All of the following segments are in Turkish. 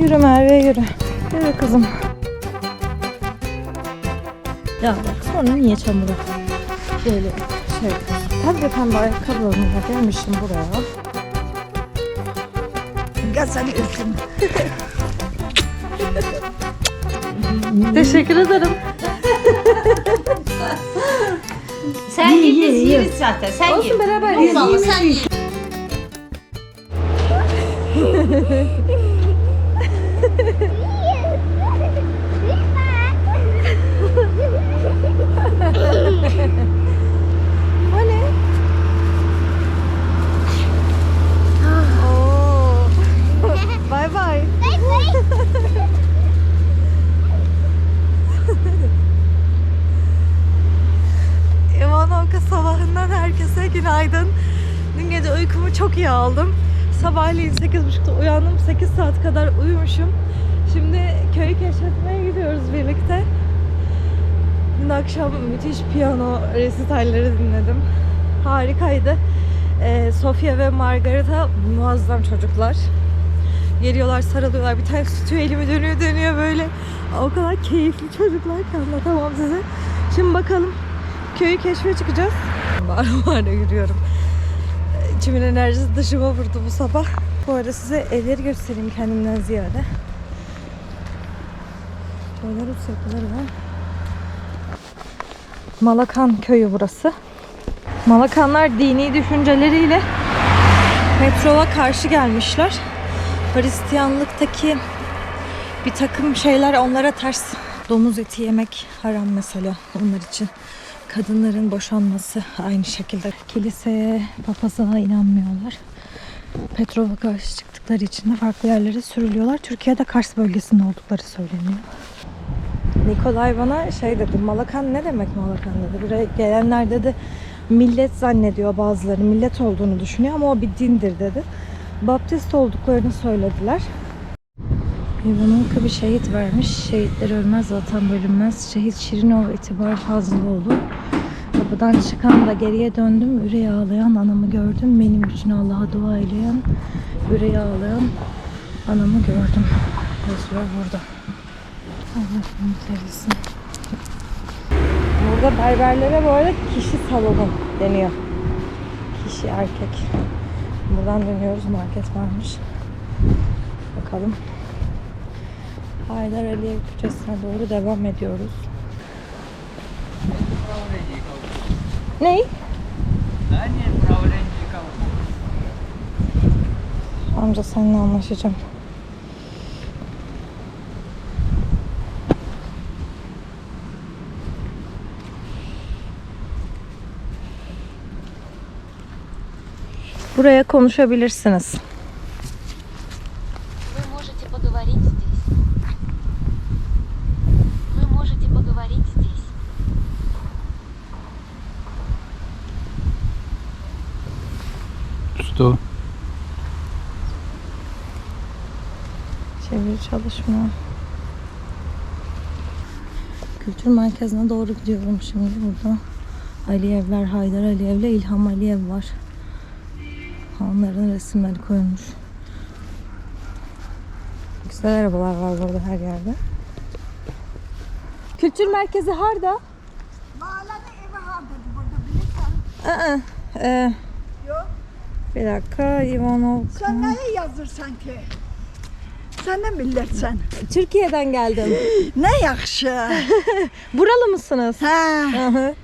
Yürü Merve yürü. Yürü kızım. Ya bak sonra niye çamura böyle şey Pembe pembe ayakkabılarımla gelmişim buraya. Gel seni öpeyim. Teşekkür ederim. Sen ye, ye, biz yeriz zaten. Sen ye. Olsun beraber Olsun yiyelim. sen ye. O ne? Oo. Bay bay. Ivanovka sabahından herkese günaydın. Dün gece uykumu çok iyi aldım. Sabahleyin 8.30'da uyandım. 8 saat kadar uyumuşum. Şimdi köyü keşfetmeye gidiyoruz birlikte. Dün akşam müthiş piyano resitalleri dinledim. Harikaydı. Ee, Sofia ve Margarita muazzam çocuklar. Geliyorlar sarılıyorlar. Bir tane tutuyor elimi dönüyor dönüyor böyle. O kadar keyifli çocuklar ki anlatamam size. Şimdi bakalım köyü keşfe çıkacağız. Bağıra bağıra yürüyorum. Ee, İçimin enerjisi dışıma vurdu bu sabah. Bu arada size evleri göstereyim kendimden ziyade. Rus yapıları var. Malakan köyü burası. Malakanlar dini düşünceleriyle petrola karşı gelmişler. Hristiyanlıktaki bir takım şeyler onlara ters. Domuz eti yemek haram mesela onlar için. Kadınların boşanması aynı şekilde. Kiliseye, papazına inanmıyorlar. Petrola karşı çıktıkları için de farklı yerlere sürülüyorlar. Türkiye'de Kars bölgesinde oldukları söyleniyor. Nikolay bana şey dedi, Malakan ne demek Malakan dedi. Buraya gelenler dedi millet zannediyor bazıları, millet olduğunu düşünüyor ama o bir dindir dedi. Baptist olduklarını söylediler. İvanenko bir şehit vermiş. Şehitler ölmez, vatan bölünmez. Şehit Şirinov itibar Fazlıoğlu. Kapıdan çıkan da geriye döndüm. Üre ağlayan anamı gördüm. Benim için Allah'a dua eyleyen, üre ağlayan anamı gördüm. Yazıyor burada. Allah rahmet eylesin. Burada berberlere bu arada kişi salonu deniyor. Kişi erkek. Buradan dönüyoruz. Market varmış. Bakalım. Haydar Aliyev Küçesi'ne doğru devam ediyoruz. Ney? Amca seninle anlaşacağım. поговорить здесь. Что? Çeviri çalışma. Kültür merkezine doğru gidiyorum şimdi burada. Aliyevler, Haydar Aliyev'le İlham Aliyev var. Onların resimleri koyulmuş. Güzel arabalar var burada her yerde. Kültür merkezi harda. Mahallenin evi ha dedi burada bilirsen. Aa, e, Yok. bir dakika Ivanov. Sen neye yazırsan ki? Sen ne milletsen? Türkiye'den geldim. Ne yakşı. Buralı mısınız? hı.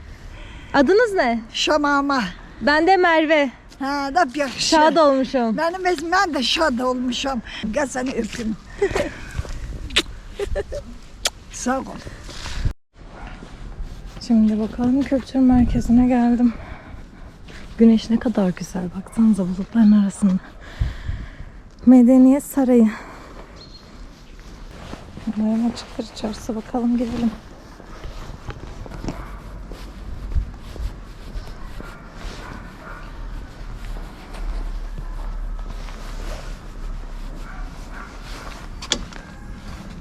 Adınız ne? şamama. Ben de Merve. Ha, da yakşı. Şad olmuşum. Benim ben de şad olmuşum. Gel seni öpeyim. Sağ ol. Şimdi bakalım kültür merkezine geldim. Güneş ne kadar güzel. Baksanıza bulutların arasında. Medeniyet Sarayı. Umarım açıktır içerisi. Bakalım girelim.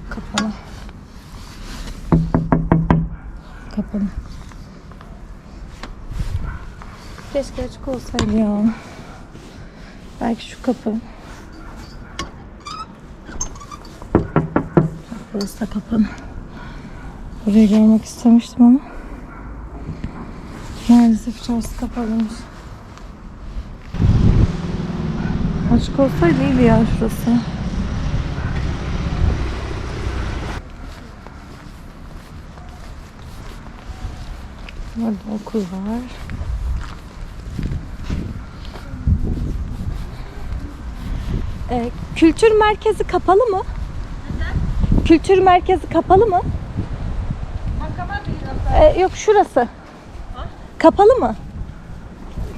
Kapalı. Kapalı. Keşke açık olsaydı ya. Belki şu kapı. Burası da kapalı. Burayı görmek istemiştim ama maalesef içerisi kapalıymış. Açık olsaydı iyiydi ya şurası. Burada okul var. Ee, kültür merkezi kapalı mı? Kültür merkezi kapalı mı? Ee, yok şurası. Kapalı mı?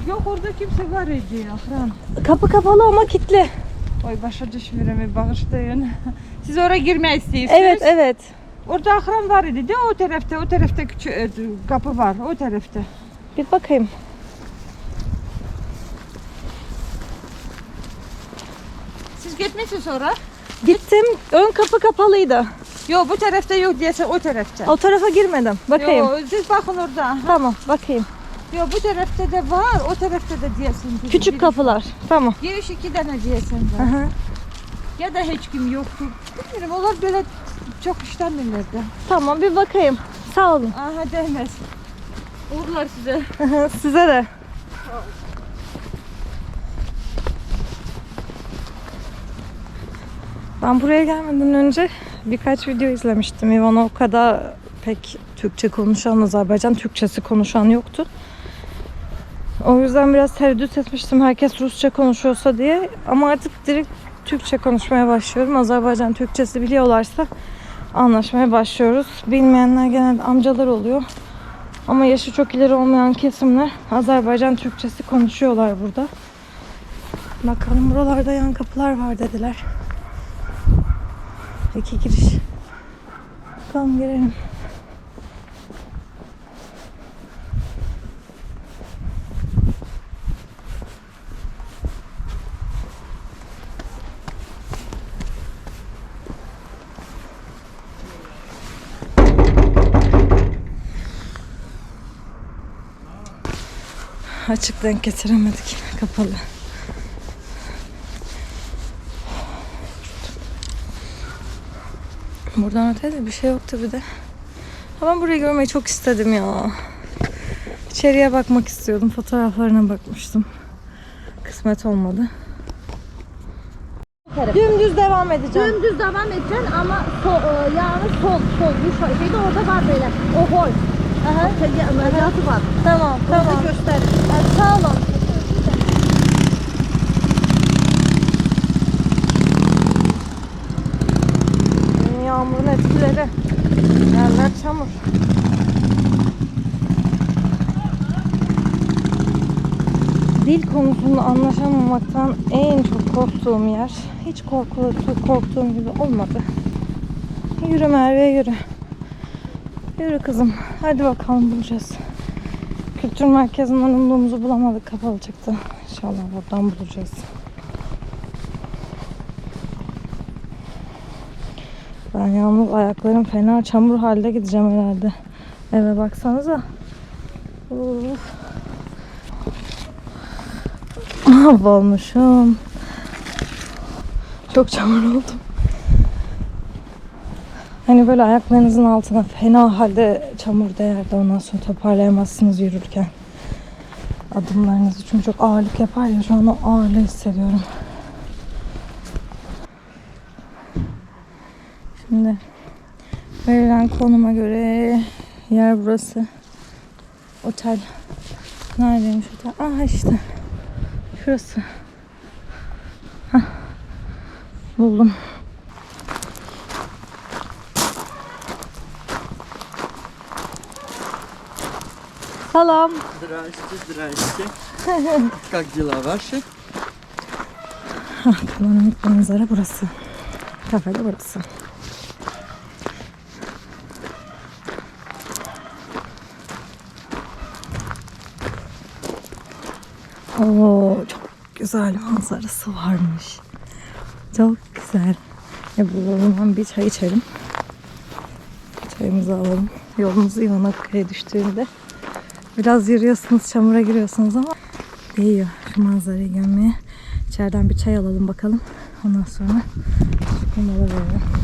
Yok orada kimse var idi ahram. Kapı kapalı ama kilitli. Oy başa düşmüremi bağışlayın. Siz oraya girmek istiyorsunuz. Evet evet. Orada ahram var idi de o tarafta, o tarafta küçük e, kapı var, o tarafta. Bir bakayım. Siz gitmişsiniz sonra? Gittim. Ön kapı kapalıydı. Yok bu tarafta yok diyese o tarafta. O tarafa girmedim. Bakayım. Yok siz bakın orada. Tamam bakayım. Yok bu tarafta da var, o tarafta da diyesin. Küçük kapılar. Tamam. Giriş iki tane diyesin Hı var. hı. Ya da hiç kim yoktu. Bilmiyorum onlar böyle çok işlenmirlerdi. Tamam bir bakayım. Sağ olun. Aha değmez. Uğurlar size. Size de. Ben buraya gelmeden önce birkaç video izlemiştim. Ivanovka'da pek Türkçe konuşan, Azerbaycan Türkçesi konuşan yoktu. O yüzden biraz tereddüt etmiştim herkes Rusça konuşuyorsa diye. Ama artık direkt Türkçe konuşmaya başlıyorum. Azerbaycan Türkçesi biliyorlarsa anlaşmaya başlıyoruz. Bilmeyenler genelde amcalar oluyor. Ama yaşı çok ileri olmayan kesimler Azerbaycan Türkçesi konuşuyorlar burada. Bakalım buralarda yan kapılar var dediler. İki giriş. Bakalım girelim. Açık denk getiremedik. Kapalı. Buradan öte de bir şey yoktu bir de. Ha ben burayı görmeyi çok istedim ya. İçeriye bakmak istiyordum. Fotoğraflarına bakmıştım. Kısmet olmadı. Dümdüz devam edeceğim. Dümdüz devam edeceksin ama sol, e, yani sol, sol. Bu şey- şeyde orada var böyle. O hol. Aha. Ameliyatı var. Tamam, tamam. göster. Ha, sağ olun. Yağmurun etkileri. Yerler çamur. Dil konusunda anlaşamamaktan en çok korktuğum yer. Hiç korkulu, korktuğum gibi olmadı. Yürü Merve yürü. Yürü kızım. Hadi bakalım bulacağız. Kültür merkezinden umduğumuzu bulamadık. Kapalı çıktı. İnşallah buradan bulacağız. Ben yalnız ayaklarım fena çamur halde gideceğim herhalde. Eve baksanıza. Uf. Mahvolmuşum. Çok çamur oldum. Hani böyle ayaklarınızın altına fena halde çamur değerdi. Ondan sonra toparlayamazsınız yürürken. Adımlarınızı çünkü çok ağırlık yapar ya şu an o ağırlığı hissediyorum. Şimdi verilen konuma göre yer burası. Otel. Neredeymiş otel? Aha işte. Şurası. Hah. Buldum. Salam. Здрасте, здрасте. Как дела ваши? Panoramik manzara burası. Kafe de burası. Oo, çok güzel manzarası varmış. Çok güzel. E bu o zaman bir çay içelim. Çayımızı alalım. Yolumuzu Ivanoka'ya düştüğünde biraz yürüyorsunuz, çamura giriyorsunuz ama değiyor şu manzarayı görmeye. İçeriden bir çay alalım bakalım. Ondan sonra mola verelim.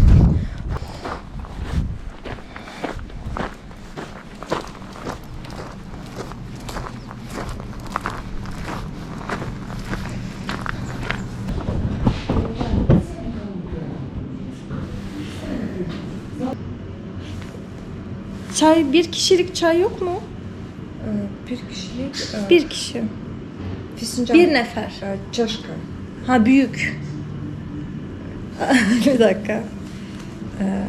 Çay, bir kişilik çay yok mu? Ee, bir kişilik e, Bir kişi. fincan. Bir nefer. e, çaşka. Ha büyük. bir dakika. Ee,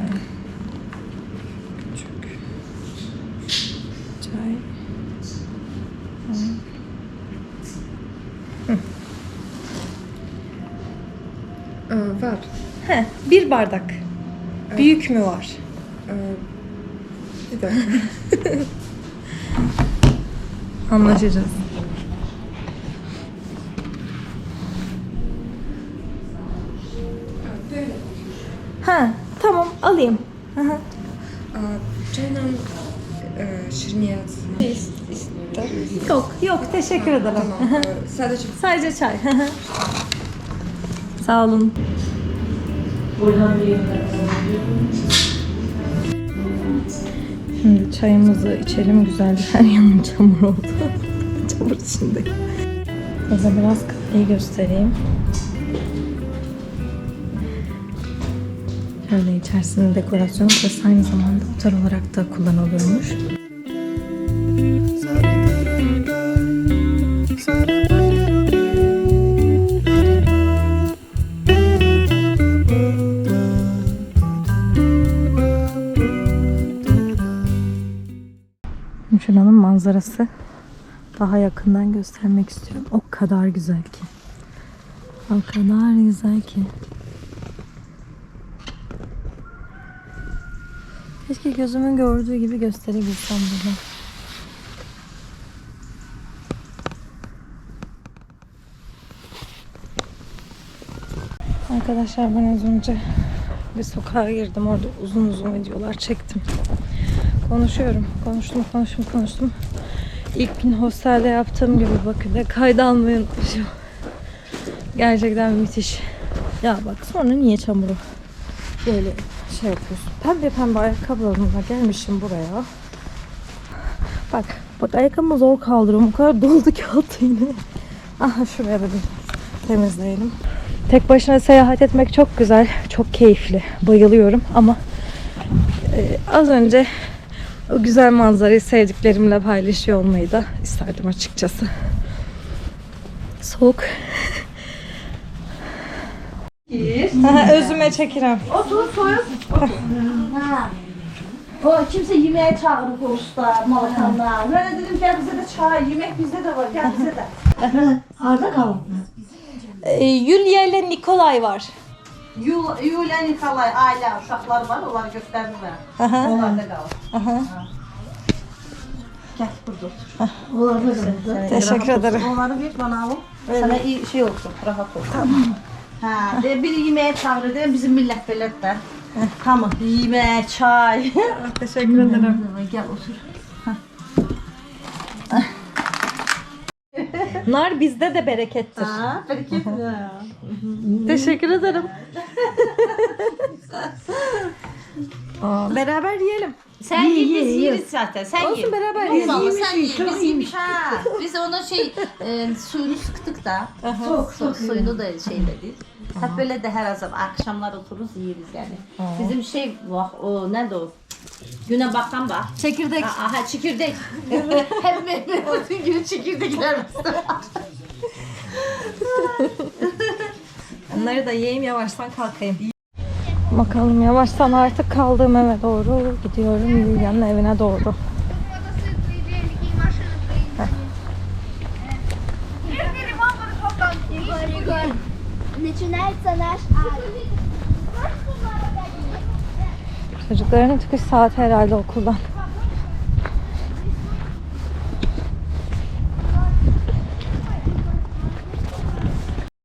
küçük. Çay. Ee, var. He, bir bardak. Büyük mü var? Ee, bir dakika. Anlaşacağız. Ha, tamam alayım. Hı hı. Ee, Canım e, şirniyat. Yok, yok teşekkür ederim. Tamam. sadece Sadece çay. hı hı. Sağ olun. Şimdi çayımızı içelim güzelce. Her yanım çamur oldu. çamur içindeyim. Size biraz kafeyi göstereyim. Şöyle içerisinde dekorasyon burası aynı zamanda otel olarak da kullanılıyormuş. Manzarası daha yakından göstermek istiyorum. O kadar güzel ki. O kadar güzel ki. Keşke gözümün gördüğü gibi gösterebilsem bunu. Arkadaşlar ben az önce bir sokağa girdim. Orada uzun uzun videolar çektim. Konuşuyorum. Konuştum, konuştum, konuştum. İlk gün hostelde yaptığım gibi bakın kayda almayı unutmuşum. Gerçekten müthiş. Ya bak sonra niye çamuru böyle şey yapıyorsun. Pembe pembe ayakkabılarımla gelmişim buraya. Bak bak ayakkabımı zor kaldırıyorum. O kadar doldu ki altı yine. Aha şuraya da bir temizleyelim. Tek başına seyahat etmek çok güzel. Çok keyifli. Bayılıyorum ama e, az önce o güzel manzarayı sevdiklerimle paylaşıyor olmayı da isterdim açıkçası. Soğuk. Özüme çekirem. O kimse yemeğe çağırır Koğuş'ta, Malakan'da. Ben de dedim gel bize de çağır, yemek bizde de var, gel bize de. Arda kalın. Ee, Yulia ile Nikolay var. Yulia Nikolay aile uşakları var, onları gösterdiler. Aha, Onlar da kalır. aha. Gel burada otur. Onlar da kalır. Teşekkür ederim. Onları bir bana al. Sana iyi şey olsun, rahat olsun. Tamam. Ha, de biri yemeğe çağırır, de bizim millet belirtler. Tamam, yemeğe, çay. Teşekkür ederim. Gel otur. Nar bizde de berekettir. Ha, bereket. Teşekkür ederim. Aa, beraber yiyelim. Sen ye, biz yeriz zaten. Sen Olsun ye. beraber Olsun yiyelim. ama sen ye. Biz yemiş. Ha. Biz ona şey e, suyunu sıktık da. Çok çok suyunu da şey dedik. Hep böyle de her zaman akşamlar otururuz yeriz yani. Bizim şey bak o ne de o? Güne bakan bak. Çekirdek. Aha çekirdek. Hep benim bütün gün çekirdekler var. Onları da yiyeyim yavaştan kalkayım. Bakalım yavaştan artık kaldığım eve doğru gidiyorum. Yulia'nın evine doğru. Начинается наш ад. Çocukların çıkış saati herhalde okuldan.